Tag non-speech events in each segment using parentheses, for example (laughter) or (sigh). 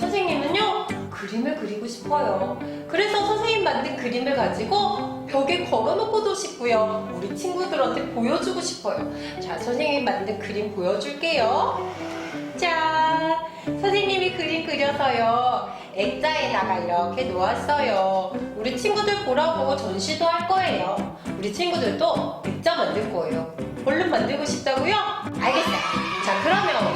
선생님은요, 그림을 그리고 싶어요. 그래서 선생님 만든 그림을 가지고 벽에 걸어놓고도 싶고요. 우리 친구들한테 보여주고 싶어요. 자, 선생님 만든 그림 보여줄게요. 자, 선생님이 그림 그려서요. 액자에다가 이렇게 놓았어요. 우리 친구들 보라고 전시도 할 거예요. 우리 친구들도 액자 만들 거예요. 얼른 만들고 싶다고요? 알겠어요.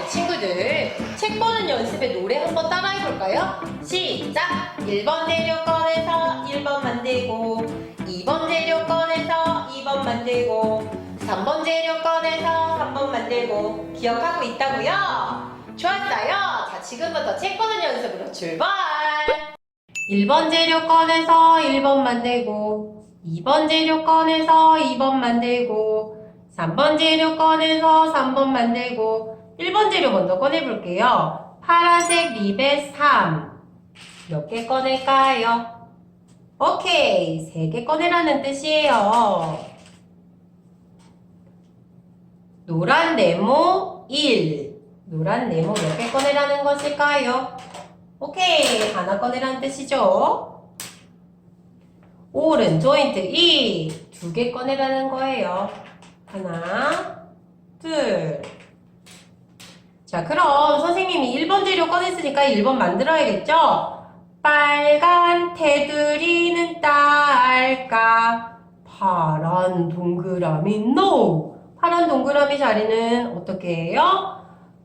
친구들 책 보는 연습에 노래 한번 따라해 볼까요? 시작! 1번 재료 꺼내서 1번 만들고 2번 재료 꺼내서 2번 만들고 3번 재료 꺼내서 3번 만들고 기억하고 있다고요? 좋았어요. 자, 지금부터 책 보는 연습으로 출발! 1번 재료 꺼내서 1번 만들고 2번 재료 꺼내서 2번 만들고 3번 재료 꺼내서 3번 만들고 1번 재료 먼저 꺼내볼게요. 파란색 립에 3. 몇 개 꺼낼까요? 오케이. 3개 꺼내라는 뜻이에요. 노란 네모 1. 노란 네모 몇 개 꺼내라는 것일까요? 오케이. 하나 꺼내라는 뜻이죠. 오른 조인트 2. 두 개 꺼내라는 거예요. 하나, 둘. 자, 그럼 선생님이 1번 재료 꺼냈으니까 1번 만들어야겠죠? 빨간 테두리는 딸까? 파란 동그라미 no! 파란 동그라미 자리는 어떻게 해요?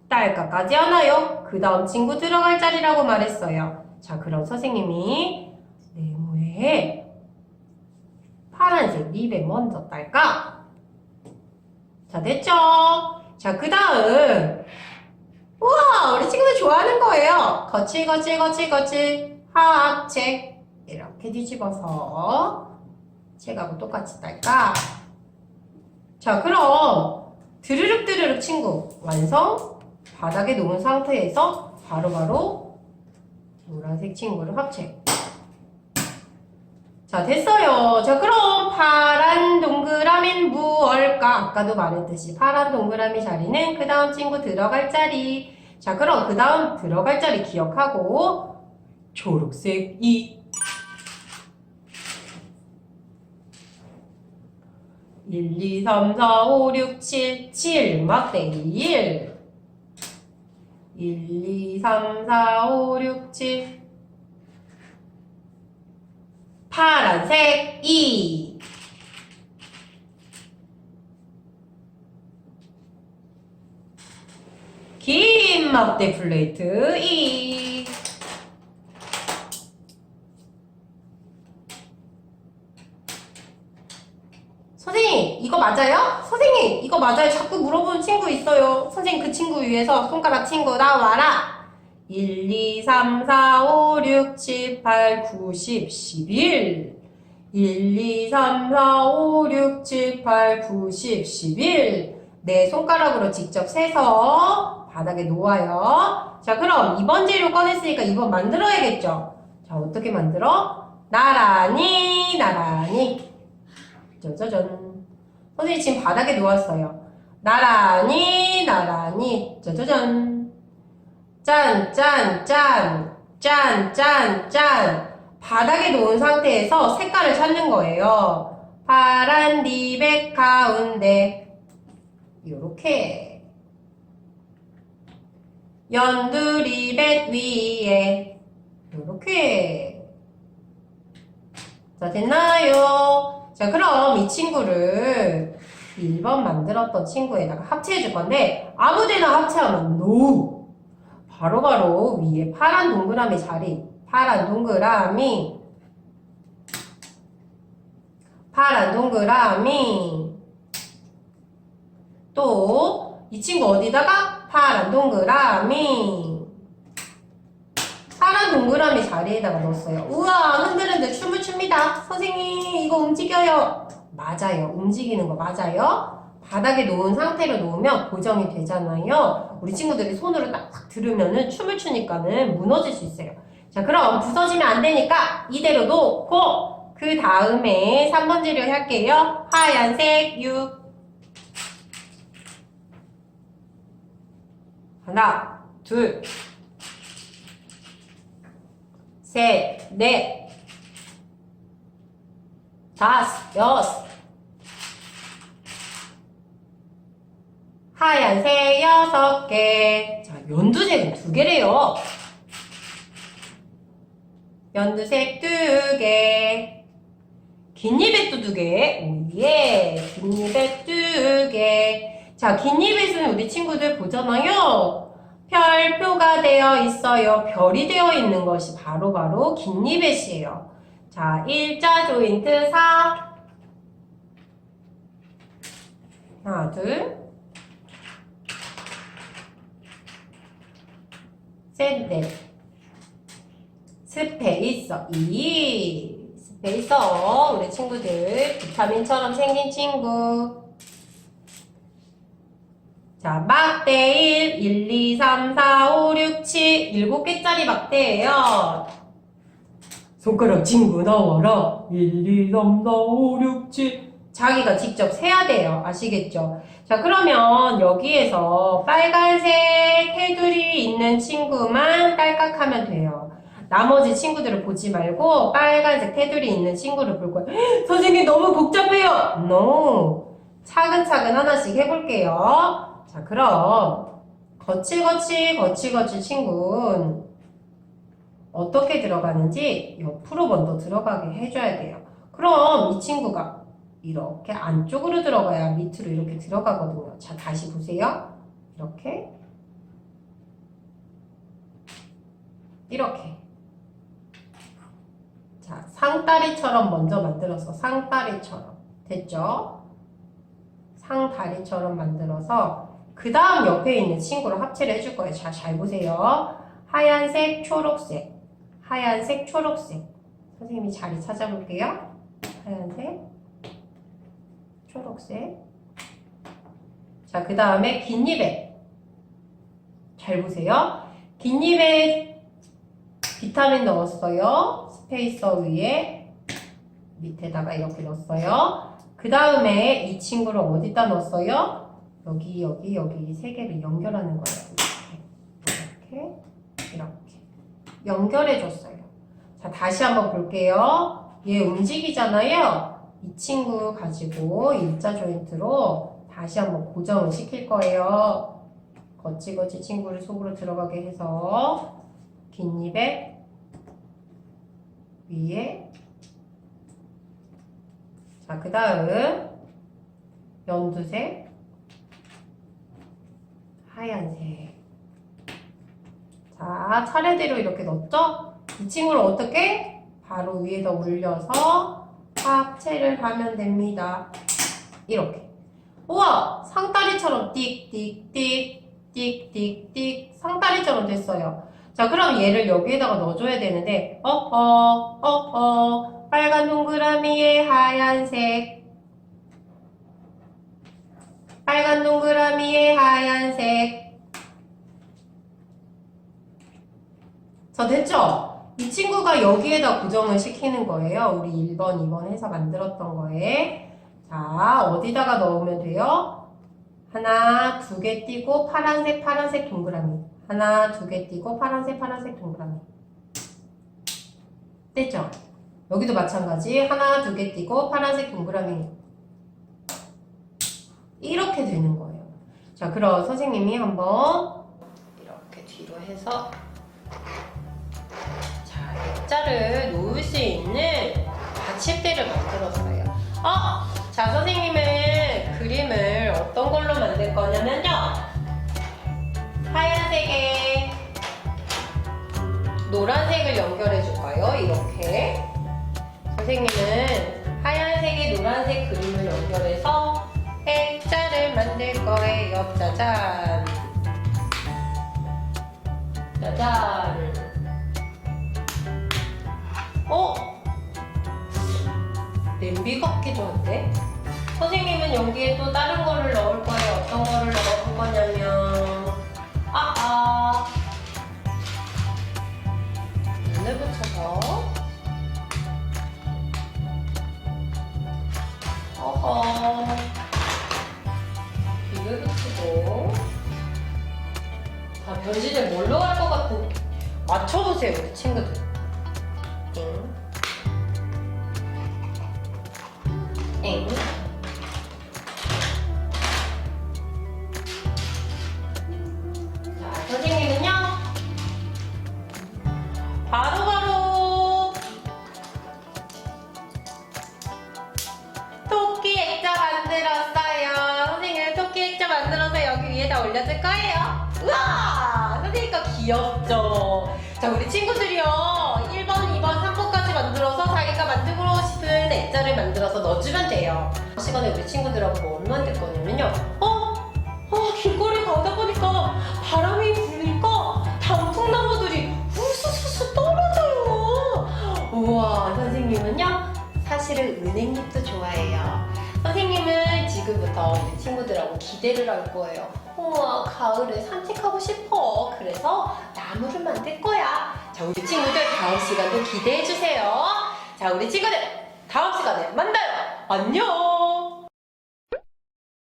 딸까까지 하나요? 그 다음 친구 들어갈 자리라고 말했어요. 자, 그럼 선생님이 네모에 파란색 립에 먼저 딸까? 자, 됐죠? 자, 그 다음. 우와, 우리 친구들 좋아하는 거예요. 거칠, 거칠, 거칠, 거칠. 화학책. 이렇게 뒤집어서 책하고 똑같이 딸까? 자, 그럼 드르륵 드르륵 친구 완성. 바닥에 놓은 상태에서 바로 바로 노란색 친구를 합체. 자, 됐어요. 자, 그럼 파란 동그라미는 무얼까? 아까도 말했듯이 파란 동그라미 자리는 그 다음 친구 들어갈 자리. 자, 그럼 그 다음 들어갈 자리 기억하고 초록색 2. 1, 2, 3, 4, 5, 6, 7, 7 막대기 1. 1, 2, 3, 4, 5, 6, 7 파란색 2 긴 막대 플레이트 2 선생님 이거 맞아요? 선생님 이거 맞아요? 자꾸 물어보는 친구 있어요. 선생님 그 친구 위해서 손가락 친구 나와라. 1, 2, 3, 4, 5, 6, 7, 8, 9, 10, 11 1, 2, 3, 4, 5, 6, 7, 8, 9, 10, 11 내 손가락으로 직접 세서 바닥에 놓아요 자 그럼 2번 재료 꺼냈으니까 2번 만들어야겠죠 자 어떻게 만들어? 나란히 나란히 짜자잔 선생님 지금 바닥에 놓았어요 나란히 나란히 짜자잔 짠, 짠, 짠, 짠, 짠, 짠. 바닥에 놓은 상태에서 색깔을 찾는 거예요. 파란 리백 가운데. 요렇게. 연두 리백 위에. 요렇게. 자, 됐나요? 자, 그럼 이 친구를 1번 만들었던 친구에다가 합체해 줄 건데, 아무 데나 합체하면 NO! 바로바로 위에 파란 동그라미 자리 파란 동그라미 파란 동그라미 또 이 친구 어디다가 파란 동그라미. 파란 동그라미 자리에다가 넣었어요. 우와 흔들흔들 춤을 춥니다. 선생님 이거 움직여요. 맞아요. 움직이는 거 맞아요. 바닥에 놓은 상태로 놓으면 고정이 되잖아요. 우리 친구들이 손으로 딱딱 들으면은 춤을 추니까는 무너질 수 있어요. 자, 그럼 부서지면 안 되니까 이대로 놓고! 그 다음에 3번 재료 할게요. 하얀색 6 하나, 둘 셋, 넷, 다섯, 여섯. 하얀색 여섯 개. 자, 연두색은 두 개래요. 연두색 두 개. 긴입에 또두 개. 오 예. 긴입에 두 개. 자, 긴입에는 우리 친구들 보잖아요. 별표가 되어 있어요. 별이 되어 있는 것이 바로바로 긴입et이에요. 자, 일자 조인트 4. 하나, 둘. 셋, 넷. 스페이서 2. 스페이서 우리 친구들 비타민처럼 생긴 친구. 자, 막대 1, 1, 2, 3, 4, 5, 6, 7, 7개짜리 막대예요. 손가락 친구 나와라. 1, 2, 3, 4, 5, 6, 7. 자기가 직접 세야 돼요. 아시겠죠? 자, 그러면 여기에서 빨간색 테두리 있는 친구만 딸깍하면 돼요. 나머지 친구들을 보지 말고 빨간색 테두리 있는 친구를 볼 거예요. (gasps) 선생님 너무 복잡해요. No. 차근차근 하나씩 해볼게요. 자, 그럼 거칠거칠 거칠거칠 친구는 어떻게 들어가는지 옆으로 먼저 들어가게 해줘야 돼요. 그럼 이 친구가 이렇게 안쪽으로 들어가야 밑으로 이렇게 들어가거든요. 자, 다시 보세요. 이렇게. 이렇게. 자, 상다리처럼 먼저 만들어서 상다리처럼. 됐죠? 상다리처럼 만들어서 그 다음 옆에 있는 친구를 합체를 해줄 거예요. 자, 잘 보세요. 하얀색, 초록색. 하얀색, 초록색. 선생님이 자리 찾아볼게요. 하얀색, 초록색. 자, 그 다음에 깃잎에. 잘 보세요. 깃잎에 비타민 넣었어요. 스페이서 위에 밑에다가 이렇게 넣었어요. 그 다음에 이 친구를 어디다 넣었어요? 여기, 여기, 여기 세 개를 연결하는 거예요. 이렇게, 이렇게, 이렇게. 연결해 줬어요. 자, 다시 한번 볼게요. 얘 움직이잖아요. 이 친구 가지고 일자 조인트로 다시 한번 고정을 시킬 거예요. 거치거치 친구를 속으로 들어가게 해서 긴 입에 위에 자, 그 다음 연두색 하얀색 자, 차례대로 이렇게 넣었죠? 이 친구를 어떻게? 바로 위에다 올려서 합체를 하면 됩니다. 이렇게. 우와! 상다리처럼 띡띡띡 띡띡띡 상다리처럼 됐어요. 자, 그럼 얘를 여기에다가 넣어줘야 되는데 어허 어허 빨간 동그라미에 하얀색 빨간 동그라미에 하얀색 자, 됐죠? 이 친구가 여기에다 고정을 시키는 거예요. 우리 1번, 2번 해서 만들었던 거에. 자, 어디다가 넣으면 돼요? 하나, 두 개 띄고 파란색, 파란색 동그라미. 하나, 두 개 띄고 파란색, 파란색 동그라미. 됐죠? 여기도 마찬가지. 하나, 두 개 띄고 파란색 동그라미. 이렇게 되는 거예요. 자, 그럼 선생님이 한번 이렇게 뒤로 해서 자, 액자를 놓을 수 있는 받침대를 만들었어요. 어? 자, 선생님은 그림을 어떤 걸로 만들 거냐면요. 하얀색에 노란색을 연결해 줄까요? 이렇게. 선생님은 하얀색에 노란색 그림을 연결해서 액자를 만들 거예요. 짜잔. 짜잔. 어? 냄비 같기도 한데? 선생님은 여기에 또 다른 거를 넣을 거예요. 어떤 거를 넣을 거냐면, 아, 아. 눈을 붙여서. 어허. 연시대 뭘로 할 것 같은 맞춰보세요 우리 친구들. 엥 엥. 귀엽죠? 자, 우리 친구들이요. 1번, 2번, 3번까지 만들어서 자기가 만들고 싶은 액자를 만들어서 넣어주면 돼요. 이 시간에 우리 친구들하고 뭘 만들 거냐면요. 어? 어, 길거리 가다 보니까 바람이 부니까 단풍나무들이 우수수수 떨어져요. 우와, 선생님은요? 사실은 은행잎도 좋아해요. 선생님은 지금부터 친구들하고 기대를 할 거예요. 우와, 가을에 산책하고 싶어. 그래서 나무를 만들 거야. 자, 우리 친구들 다음 시간도 기대해 주세요. 자, 우리 친구들 다음 시간에 만나요. 안녕.